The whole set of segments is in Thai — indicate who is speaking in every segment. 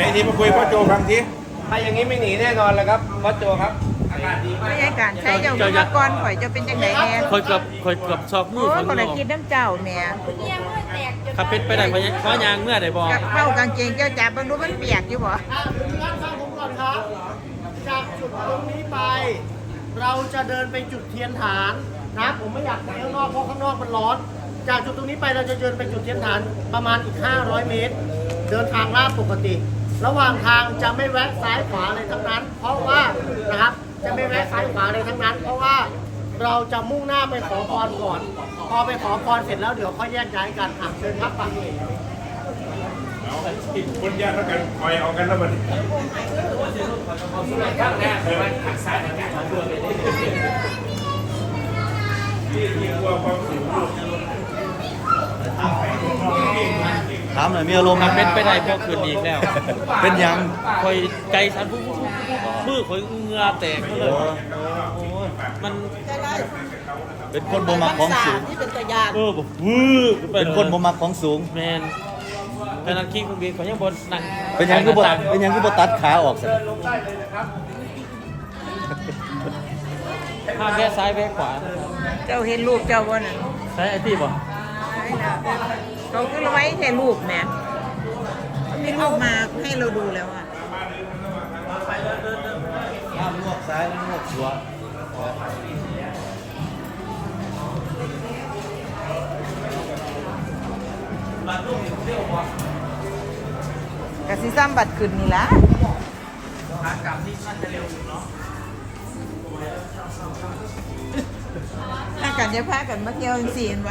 Speaker 1: ไอ้ที่มาคุยพ่อโจฟังที
Speaker 2: ถ้าอย่างนี้ไม่หนีแน่นอนแล้วครับวัดโจครับอากาศดีมาก
Speaker 3: ไม่ใช่การใช้เจ้าอุปกรณ์ข่อยจะเป็นจังไดแน่
Speaker 4: คอยเกับคอยเกับชอกมื
Speaker 3: โอ้
Speaker 4: อยคน
Speaker 3: คน
Speaker 4: น
Speaker 3: ละ
Speaker 4: อก
Speaker 3: กินน้ำเจ้าแหม่
Speaker 4: ขับเป็นไปได้เพราะเพราะยางเมื่อใดบอก
Speaker 3: กับเข้ากางเกงเจ้าจับเบิ่งดูมันเปียกอยู่บ่
Speaker 5: อะงั้นฟังผมก่อนครับ จากจุดตรงนี้ไป เราจะเดินไปจุดเทียนฐานนะผมไม่อยากไปข้างนอกเพราะข้างนอกมันร้อน จากจุดตรงนี้ไปเราจะเดินไปจุดเทียนฐานประมาณอีก 500 เมตร เดินทางลาดปกติ ระหว่างทางจะไม่แวะซ้ายขวาเลยทั้งนั้น เพราะว่านะครับจะไม่แวะซ้ายขวาเลยทั้งนั้น เพราะว่าเราจะมุ่งหน้าไปขอพรก่อน พอไปขอพรเสร็จแล้วเดี๋ยวค่อยแยกย้ายกันอะเชิญครับปังเอา
Speaker 1: คนยากเท่ากันคอยเอากันแล้วมันที่ที่กลัวความสูง
Speaker 6: ถามหน่อยมีอารมณ์
Speaker 4: ขับเป็นไปได้พวกคืนอีกแล้ว
Speaker 6: เป็นยัง
Speaker 4: คอยใจสันปุ๊บปุ๊บปุ๊บปุ๊บมือคอยเหงือแตกเลยมัน
Speaker 6: เป็นคนบ่มักของสูง
Speaker 4: เออแบบวื้อขึ้ไป
Speaker 6: เป็นคนบ่มักของสูง
Speaker 4: แมนขนาดขี่เครื่องบินเขายังบนนั่ง
Speaker 6: เป็นหยังคือบ่เป็นหยังคือบ่ตัดขาออกสิ
Speaker 4: ห้ามแวะซ้ายแวะขวา
Speaker 3: เจ้าเห็นรูปเจ้าบ่น่ะ
Speaker 4: ใช้ไอ้ที่บ่
Speaker 3: เขาคือไว้แค่รูปแหม่มีรูปมาให้เราดูแล้วอะ
Speaker 6: ห้ามงวกซ้ายงวกขวา
Speaker 3: กะสิซ้ำบัตรขึ้นนี่ล่ะ
Speaker 4: ขากลับนี่น่าจะเร็วอยู่เนาะ
Speaker 3: ถ้ากันจะพากันมาเที่ยวจังซี่เ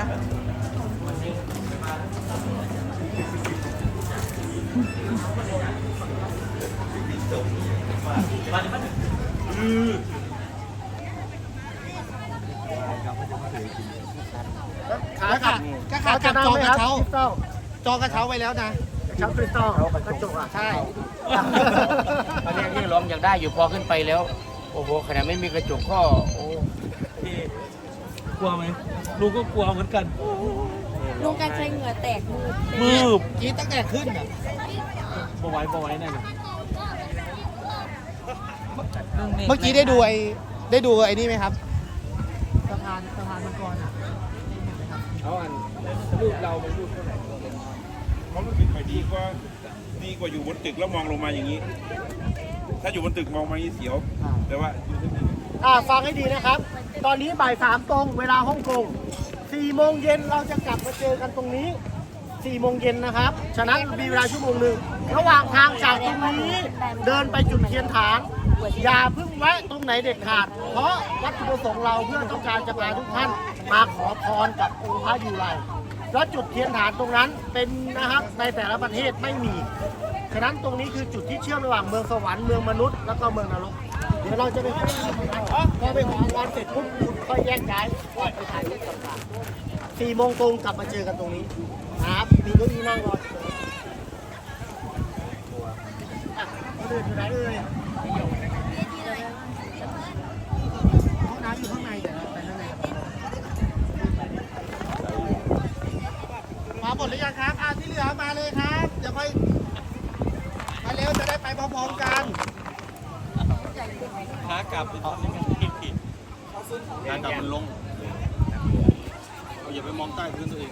Speaker 3: ขา
Speaker 5: ขาก็ขาจะจองกระเช้าจองกระเช้าไว้แล้วนะ กระเช้าคริสตัลกระจกอะ ใช่
Speaker 2: ตอนแรกที่ร้องอยากได้อยู่พอขึ้นไปแล้ว โอ้โหขนาดไม่มีกระจกก็โอ้
Speaker 4: ที่กลัวไหมลูกก็กลัวเหมือนกัน
Speaker 7: ลุงการใช้เหงื่อแตกมือ
Speaker 4: มือ
Speaker 5: กีตั้งแต่ขึ้นอะ
Speaker 4: บ่ไหว้บ่ไหว้แน่เลย
Speaker 5: เมื่อกี้ได้ดูไอ้ได้ดูไอ้นี่ไหมครับสะพานสะพานมังกรอะ
Speaker 2: เขาอันรูปเราเป็นรูปเท่าไหร่
Speaker 1: เขารู้สึกค่อยดีกว่าดีกว่าอยู่บนตึกแล้วมองลงมาอย่างนี้ ถ้าอยู่บนตึกมองมาอย่างนี้เสียว แต่ว่าอยู่ที่นี่
Speaker 5: อ่าฟังให้ดีนะครับ ตอนนี้บ่ายสามตรงเวลาฮ่องกงสี่โมงเย็นเราจะกลับมาเจอกันตรงนี้สี่โมงเย็นนะครับ ฉะนั้นมีเวลาชั่วโมงหนึ่งระหว่างทางจากตรงนี้เดินไปจุดเทียนฐาน อย่าเพิ่งแวะตรงไหนเด็ดขาด เพราะวัตถุประสงค์เราเพื่อต้องการจะพาทุกท่านมาขอพรกับองค์พระยูไรแล้วจุดเทียนฐานตรงนั้นเป็นนะครับในแต่ละประเทศไม่มีฉะนั้นตรงนี้คือจุดที่เชื่อมระหว่างเมืองสวรรค์เมืองมนุษย์แล้วก็เมืองนรกเดี๋ยวเราจะไปขอพรพอไปขอพรเสร็จปุ๊บคุณค่อยแยกย้ายไปถ่ายรูปต่างๆสี่โมงตรงกลับมาเจอกันตรงนี้ครับมีเก้าอี้นั่งรอเลยอะคนอื่นอยู่ไหนเอ่ยห้องน้ำอยู่ข้างในเดี๋ยวเราไปข้างในมาหมดหรือยังครับอะที่ เหลือมาเลยครับ เดี๋ยวค่อยมาเร็วจะได้ไปพร้อมๆกัน
Speaker 4: ขากลับเป็นตอนนี้มันผิดผิด
Speaker 6: การกลับมันลงเอาอย่าไปมองใต้พื้นตัวเอง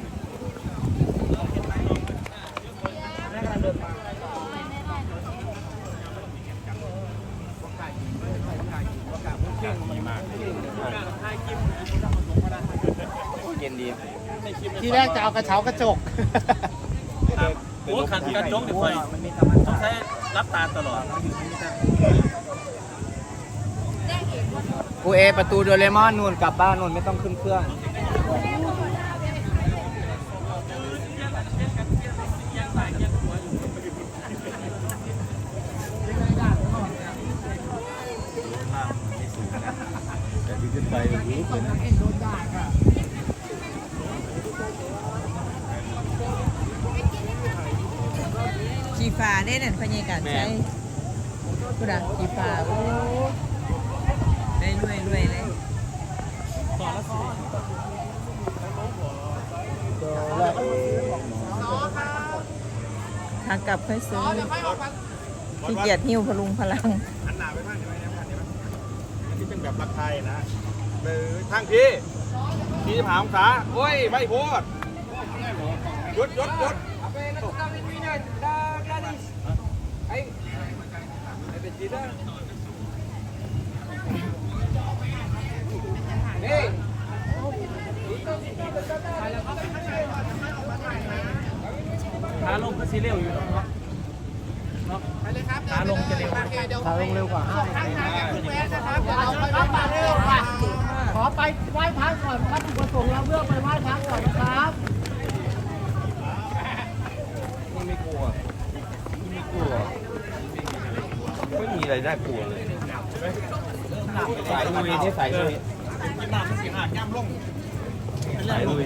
Speaker 2: เย็นดี
Speaker 5: ที่แรกจะเอากระเช้ากระจก
Speaker 4: โอ้ขันกันจกเดี๋ยวไปต้องใช้รับตาตลอด
Speaker 2: กูเอประตูโดเรมอนนู่นกลับบ้านนู่นไม่ต้องขึ้นเครื่อง
Speaker 6: แต่ที่ขึ้นไปรู้เลยนะ
Speaker 3: ขี่ฟ้า ได้นั่นพญาการใช้กูดักขี่ฟ้าโอ้ได้รวยรวยเลยทางกลับค่อยซื้อขี้เกียจหิ้วพลุงพลัง
Speaker 8: หันหน้าไปบ้านเดี๋ยวไปเนี่ยบ้านเดี๋ยวอันนี้เป็นแบบรักไทยนะเลยทางพี่พี่จะผ่าองศาโอ้ยไม่โพดหยุดหยุดหยุด
Speaker 4: ขาลงก็ซีเรียลอยู่เนาะเนาะขาลงจะเร็ว
Speaker 5: ขาลงเร็วกว่าเอาครับมาเร็วค่ะขอไปไหว้พระก่อนครับจุดประสงค์เราเพื่อไปไหว้พระก่อนนะครับ
Speaker 2: ไม่กลัวไม่กลัว ไม่มีอะไรน่ากลัวเลยสายลุยนี่สายลุย
Speaker 8: กินน้ำสิหาดย่ำลง
Speaker 2: สายลุย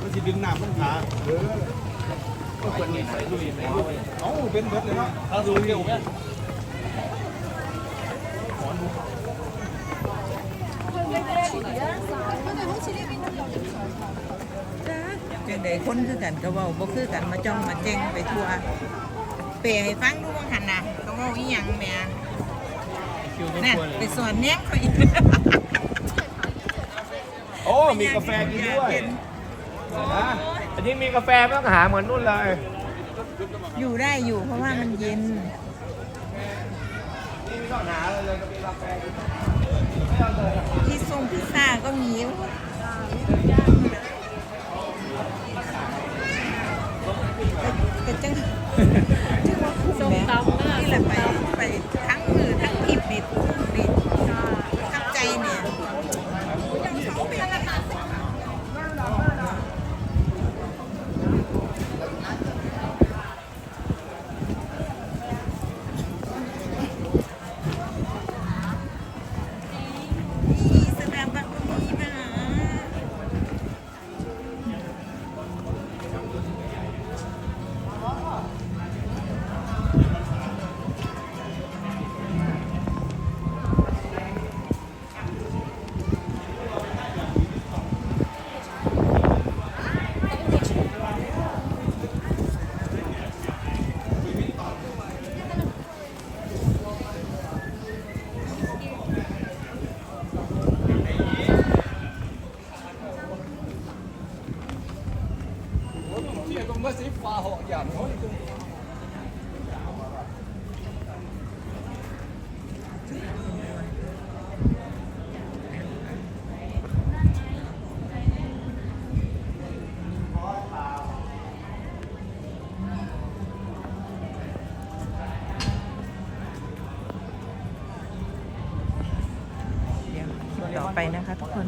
Speaker 8: มันสิดึงน้ำลงขา
Speaker 2: ก็ควรมีสายลุย
Speaker 8: เอ้าเป็นเบิดเลยเนาะ
Speaker 2: ถ้าลุยเร็วเนี่ย
Speaker 3: จังใดคนคือกันก็เว้าบ่คือกันมาจ้องมาแจ้งไปทั่ว เปรให้ฟังดูว่าหันน่ะก็เว้าอีหยังแหม่
Speaker 4: คิวไม่
Speaker 3: นั่น
Speaker 4: ควรเล
Speaker 3: ไป
Speaker 4: ย
Speaker 3: สอนแนมเขาอีก
Speaker 2: โอ้ มีกาแฟกินด้วยนะอันนี้มีกาแฟไม่ต้องหาเหมือนนู่นเลย
Speaker 3: อยู่ได้อยู่เพราะว่ามันเย็น
Speaker 2: นี่ไม่ต้องหาเลยก็มีกาแฟกิน
Speaker 3: ที่ส่งพิซซ่าก็มีแต่จังจัง เดี๋ยวต่อไปนะคะทุกคน